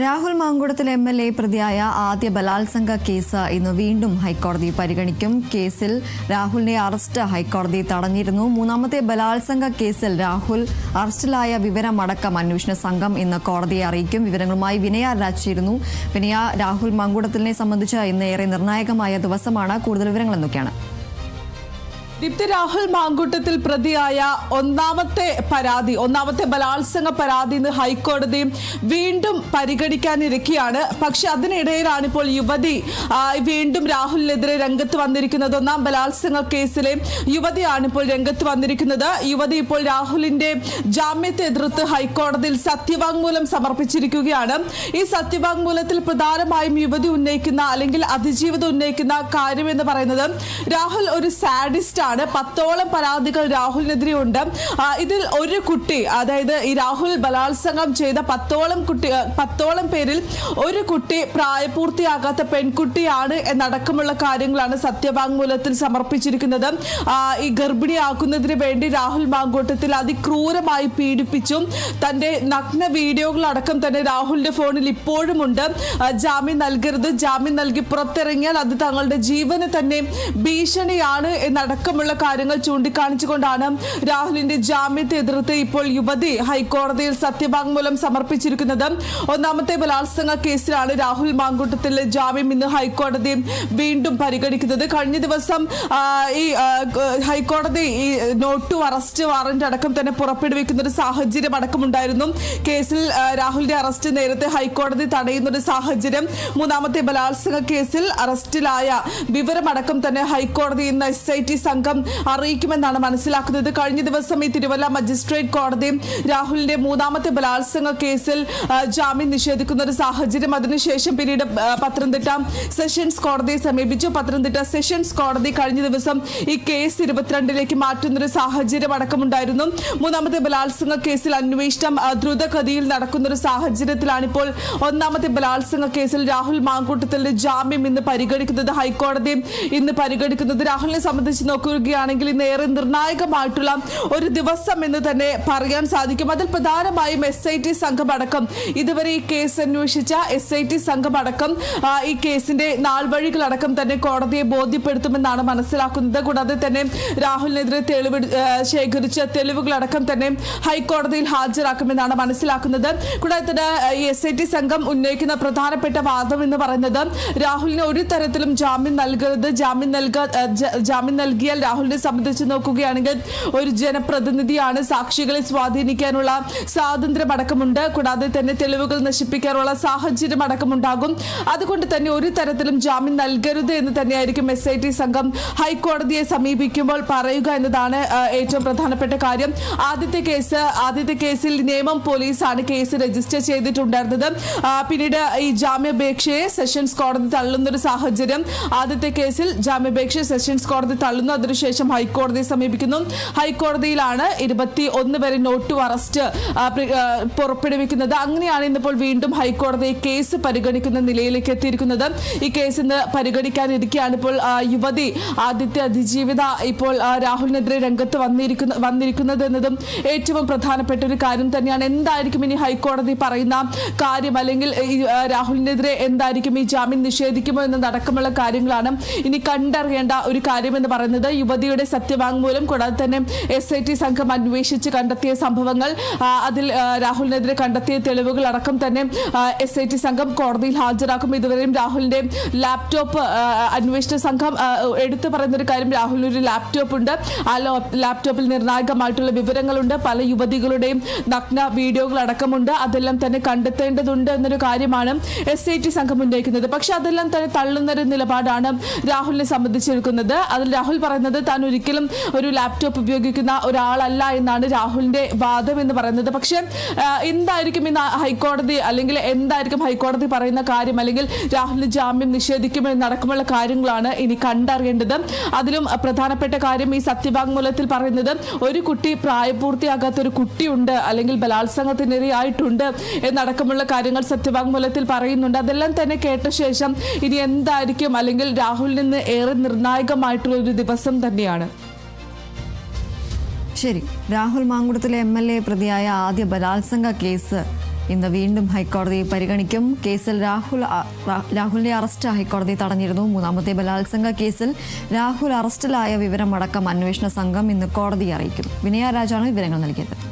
Rahul Mamkootathil M L A പ്രതിയായ ആദ്യ ബലാത്സംഗ കേസ് ഇന്ന് വീണ്ടും ഹൈക്കോടതി പരിഗണിക്കും. കേസിൽ രാഹുലിനെ അറസ്റ്റ് ഹൈക്കോടതി തടഞ്ഞിരുന്നു. മൂന്നാമത്തെ ബലാത്സംഗ കേസിൽ രാഹുൽ അറസ്റ്റിലായ വിവരമടക്കം അന്വേഷണ സംഘം ഇന്ന് കോടതിയെ അറിയിക്കും. വിവരങ്ങളുമായി വിനയ രാജിയിരുന്നു വിനയ രാഹുൽ മാങ്കുടത്തിലിനെ സംബന്ധിച്ച് ഇന്ന് ഏറെ നിർണായകമായ ദിവസമാണ്. കൂടുതൽ വിവരങ്ങൾ എന്തൊക്കെയാണ്? ദീപ്തി രാഹുൽ മാങ്കൂട്ടത്തിൽ പ്രതിയായ ഒന്നാമത്തെ പരാതി ഒന്നാമത്തെ ബലാത്സംഗ പരാതി ഇന്ന് ഹൈക്കോടതി വീണ്ടും പരിഗണിക്കാനിരിക്കുകയാണ് പക്ഷെ അതിനിടയിലാണ് ഇപ്പോൾ യുവതി വീണ്ടും രാഹുലിനെതിരെ രംഗത്ത് വന്നിരിക്കുന്നത്. ഒന്നാം ബലാത്സംഗ കേസിലെ യുവതിയാണ് ഇപ്പോൾ രംഗത്ത് വന്നിരിക്കുന്നത്. യുവതി ഇപ്പോൾ രാഹുലിന്റെ ജാമ്യത്തെ എതിർത്ത് ഹൈക്കോടതിയിൽ സത്യവാങ്മൂലം സമർപ്പിച്ചിരിക്കുകയാണ്. ഈ സത്യവാങ്മൂലത്തിൽ പ്രധാനമായും യുവതി ഉന്നയിക്കുന്ന അല്ലെങ്കിൽ അതിജീവിതം ഉന്നയിക്കുന്ന കാര്യം എന്ന് പറയുന്നത് രാഹുൽ ഒരു സാഡിസ്റ്റ് ആണ്. പത്തോളം പരാതികൾ രാഹുലിനെതിരെ ഉണ്ട് ഇതിൽ ഒരു കുട്ടി അതായത് ഈ രാഹുൽ ബലാത്സംഗം ചെയ്ത പത്തോളം കുട്ടി പത്തോളം പേരിൽ ഒരു കുട്ടി പ്രായപൂർത്തിയാകാത്ത പെൺകുട്ടിയാണ് എന്നടക്കമുള്ള കാര്യങ്ങളാണ് സത്യവാങ്മൂലത്തിൽ സമർപ്പിച്ചിരിക്കുന്നത്. ഈ ഗർഭിണിയാക്കുന്നതിന് വേണ്ടി രാഹുൽ മാങ്കോട്ടത്തിൽ അതിക്രൂരമായി പീഡിപ്പിച്ചു. തന്റെ നഗ്ന വീഡിയോകളടക്കം തന്നെ രാഹുലിന്റെ ഫോണിൽ ഇപ്പോഴും ഉണ്ട് ജാമ്യം നൽകരുത് ജാമ്യം നൽകി പുറത്തിറങ്ങിയാൽ അത് തങ്ങളുടെ ജീവന് തന്നെ ഭീഷണിയാണ് എന്നടക്കമുള്ള കാര്യങ്ങൾ ചൂണ്ടിക്കാണിച്ചുകൊണ്ടാണ് രാഹുലിന്റെ ജാമ്യത്തെ എതിർത്ത് ഇപ്പോൾ യുവതി ഹൈക്കോടതിയിൽ സത്യവാങ്മൂലം സമർപ്പിച്ചിരിക്കുന്നത്. ഒന്നാമത്തെ ബലാത്സംഗ കേസിലാണ് രാഹുൽ മാങ്കൂട്ടത്തിലെ ജാമ്യം ഇന്ന് ഹൈക്കോടതി വീണ്ടും പരിഗണിക്കുന്നത്. കഴിഞ്ഞ ദിവസം ഈ ഹൈക്കോടതി ഈ നോട്ടു അറസ്റ്റ് വാറന്റ് അടക്കം തന്നെ പുറപ്പെടുവിക്കുന്ന ഒരു സാഹചര്യം അടക്കമുണ്ടായിരുന്നു. കേസിൽ രാഹുലിന്റെ അറസ്റ്റ് നേരത്തെ ഹൈക്കോടതി തടയുന്ന ഒരു സാഹചര്യം. മൂന്നാമത്തെ ബലാത്സംഗ കേസിൽ അറസ്റ്റിലായ വിവരമടക്കം തന്നെ ഹൈക്കോടതി ഇന്ന് എസ് ഐ സംഘം അറിയിക്കുമെന്നാണ് മനസ്സിലാക്കുന്നത്. കഴിഞ്ഞ ദിവസം ഈ തിരുവല്ല മജിസ്ട്രേറ്റ് കോടതി രാഹുലിന്റെ മൂന്നാമത്തെ ബലാത്സംഗ കേസിൽ ജാമ്യം നിഷേധിക്കുന്ന ഒരു സാഹചര്യം. അതിനുശേഷം പിന്നീട് പത്തനംതിട്ട സെഷൻസ് കോടതിയെ സമീപിച്ചു. പത്തനംതിട്ട സെഷൻസ് കോടതി കഴിഞ്ഞ ദിവസം ഈ കേസ് ഇരുപത്തിരണ്ടിലേക്ക് മാറ്റുന്ന ഒരു സാഹചര്യം അടക്കമുണ്ടായിരുന്നു. മൂന്നാമത്തെ ബലാത്സംഗ കേസിൽ അന്വേഷണം ദ്രുതഗതിയിൽ നടക്കുന്ന ഒരു സാഹചര്യത്തിലാണിപ്പോൾ ഒന്നാമത്തെ ബലാത്സംഗ കേസിൽ രാഹുൽ മാങ്കൂട്ടത്തിലെ ജാമ്യം ഇന്ന് പരിഗണിക്കുന്നത് ഹൈക്കോടതി ഇന്ന് പരിഗണിക്കുന്നത്. രാഹുലിനെ സംബന്ധിച്ച് നോക്കുകയാണെങ്കിൽ ഇന്ന് ഏറെ നിർണായകമായിട്ടുള്ള ഒരു ദിവസം എന്ന് തന്നെ പറയാൻ സാധിക്കും. അതിൽ പ്രധാനമായും എസ് ഐ ടി സംഘം അടക്കം ഇതുവരെ ഈ കേസ് അന്വേഷിച്ച എസ് ഐ ടി സംഘം അടക്കം ആ, ഈ കേസിന്റെ നാൾവഴികളടക്കം തന്നെ കോടതിയെ ബോധ്യപ്പെടുത്തുമെന്നാണ് മനസ്സിലാക്കുന്നത്. കൂടാതെ തന്നെ രാഹുലിനെതിരെ തെളിവ് ശേഖരിച്ച തെളിവുകളടക്കം തന്നെ ഹൈക്കോടതിയിൽ ഹാജരാക്കുമെന്നാണ് മനസ്സിലാക്കുന്നത്. കൂടാതെ തന്നെ ഈ എസ് ഐ ടി സംഘം ഉന്നയിക്കുന്ന പ്രധാനപ്പെട്ട വാദം എന്ന് പറയുന്നത് രാഹുലിന് ഒരു തരത്തിലും ജാമ്യം നൽകരുത് ജാമ്യം നൽകാ ജാമ്യം നൽകിയാൽ രാഹുലിനെ സംബന്ധിച്ച് നോക്കുകയാണെങ്കിൽ ഒരു ജനപ്രതിനിധിയാണ് സാക്ഷികളെ സ്വാധീനിക്കാനുള്ള സ്വാതന്ത്ര്യം അടക്കമുണ്ട് കൂടാതെ തന്നെ തെളിവുകൾ നശിപ്പിക്കാനുള്ള സാഹചര്യം അടക്കമുണ്ടാകും. അതുകൊണ്ട് തന്നെ ഒരു തരത്തിലും ജാമ്യം നൽകരുത് എന്ന് തന്നെയായിരിക്കും എസ് ഐ ടി സംഘം ഹൈക്കോടതിയെ സമീപിക്കുമ്പോൾ പറയുക എന്നതാണ് ഏറ്റവും പ്രധാനപ്പെട്ട കാര്യം. ആദ്യത്തെ കേസ് ആദ്യത്തെ കേസിൽ നിയമം പോലീസാണ് കേസ് രജിസ്റ്റർ ചെയ്തിട്ടുണ്ടായിരുന്നത്. പിന്നീട് ഈ ജാമ്യാപേക്ഷയെ സെഷൻസ് കോടതി തള്ളുന്ന ഒരു സാഹചര്യം. ആദ്യത്തെ കേസിൽ ജാമ്യാപേക്ഷ സെഷൻസ് കോടതി തള്ളുന്നു. അതിനുശേഷം ഹൈക്കോടതിയെ സമീപിക്കുന്നു. ഹൈക്കോടതിയിലാണ് ഇരുപത്തി ഒന്ന് വരെ നോട്ടു അറസ്റ്റ് പുറപ്പെടുവിക്കുന്നത്. അങ്ങനെയാണ് ഇന്നിപ്പോൾ വീണ്ടും ഹൈക്കോടതി കേസ് പരിഗണിക്കുന്ന നിലയിലേക്ക് എത്തിയിരിക്കുന്നത്. ഈ കേസ് ഇന്ന് പരിഗണിക്കാനിരിക്കുകയാണ് ഇപ്പോൾ യുവതി ആദ്യത്തെ അതിജീവിത ഇപ്പോൾ രാഹുലിനെതിരെ രംഗത്ത് വന്നിരിക്കുന്ന വന്നിരിക്കുന്നത് എന്നതും ഏറ്റവും പ്രധാനപ്പെട്ട ഒരു കാര്യം തന്നെയാണ്. എന്തായിരിക്കും ഇനി ഹൈക്കോടതി പറയുന്ന കാര്യം? അല്ലെങ്കിൽ രാഹുലിനെതിരെ എന്തായിരിക്കും ഈ ജാമ്യം നിഷേധിക്കുമോ എന്നതടക്കമുള്ള കാര്യങ്ങളാണ് ഇനി കണ്ടറിയേണ്ട ഒരു കാര്യമെന്ന് പറയുന്നത്. യുവതിയുടെ സത്യവാങ്മൂലം കൂടാതെ തന്നെ എസ് ഐ ടി സംഘം അന്വേഷിച്ച് കണ്ടെത്തിയ സംഭവങ്ങൾ അതിൽ രാഹുലിനെതിരെ കണ്ടെത്തിയ തെളിവുകൾ അടക്കം തന്നെ എസ് ഐ ടി സംഘം കോടതിയിൽ ഹാജരാക്കും. ഇതുവരെയും രാഹുലിന്റെ ലാപ്ടോപ്പ് അന്വേഷണ സംഘം എടുത്തു പറയുന്ന ഒരു കാര്യം രാഹുലിന് ഒരു ലാപ്ടോപ്പ് ഉണ്ട്. ആ ലാപ്ടോപ്പിൽ നിർണായകമായിട്ടുള്ള വിവരങ്ങളുണ്ട്. പല യുവതികളുടെയും നഗ്ന വീഡിയോകൾ അടക്കമുണ്ട്. അതെല്ലാം തന്നെ കണ്ടെത്തേണ്ടതുണ്ട് എന്നൊരു കാര്യമാണ് എസ് ഐ ടി സംഘം ഉന്നയിക്കുന്നത്. പക്ഷെ അതെല്ലാം തന്നെ തള്ളുന്ന ഒരു നിലപാടാണ് രാഹുലിനെ സംബന്ധിച്ചിരിക്കുന്നത്. അതിൽ രാഹുൽ പറയുന്നത് താൻ ഒരിക്കലും ഒരു ലാപ്ടോപ്പ് ഉപയോഗിക്കുന്ന ഒരാളല്ല എന്നാണ് രാഹുലിന്റെ വാദം എന്ന് പറയുന്നത്. പക്ഷെ എന്തായിരിക്കും ഇന്ന് ഹൈക്കോടതി അല്ലെങ്കിൽ എന്തായിരിക്കും ഹൈക്കോടതി പറയുന്ന കാര്യം? അല്ലെങ്കിൽ രാഹുലിന് ജാമ്യം നിഷേധിക്കുമോ എന്നടക്കമുള്ള കാര്യങ്ങളാണ് ഇനി കണ്ടറിയേണ്ടത്. അതിലും പ്രധാനപ്പെട്ട കാര്യം ഈ സത്യവാങ്മൂലത്തിൽ പറയുന്നത് ഒരു കുട്ടി പ്രായപൂർത്തിയാകാത്ത ഒരു കുട്ടിയുണ്ട് അല്ലെങ്കിൽ ബലാത്സംഗത്തിനിരയായിട്ടുണ്ട് എന്നടക്കമുള്ള കാര്യങ്ങൾ സത്യവാങ്മൂലത്തിൽ പറയുന്നുണ്ട്. അതെല്ലാം തന്നെ കേട്ട ശേഷം ഇനി എന്തായിരിക്കും? അല്ലെങ്കിൽ രാഹുലിൽ നിന്ന് ഏറെ നിർണായകമായിട്ടുള്ള ഒരു ദിവസം തന്നെയാണ്. ശരി. രാഹുൽ മാങ്കുടത്തിലെ എം എൽ എ പ്രതിയായ ആദ്യ ബലാത്സംഗ കേസ് ഇന്ന് വീണ്ടും ഹൈക്കോടതി പരിഗണിക്കും. കേസിൽ രാഹുൽ രാഹുലിന്റെ അറസ്റ്റ് ഹൈക്കോടതി തടഞ്ഞിരുന്നു. മൂന്നാമത്തെ ബലാത്സംഗ കേസിൽ രാഹുൽ അറസ്റ്റിലായ വിവരമടക്കം അന്വേഷണ സംഘം ഇന്ന് കോടതിയെ അറിയിക്കും. വിനയ രാജാണ് വിവരങ്ങൾ നൽകിയത്.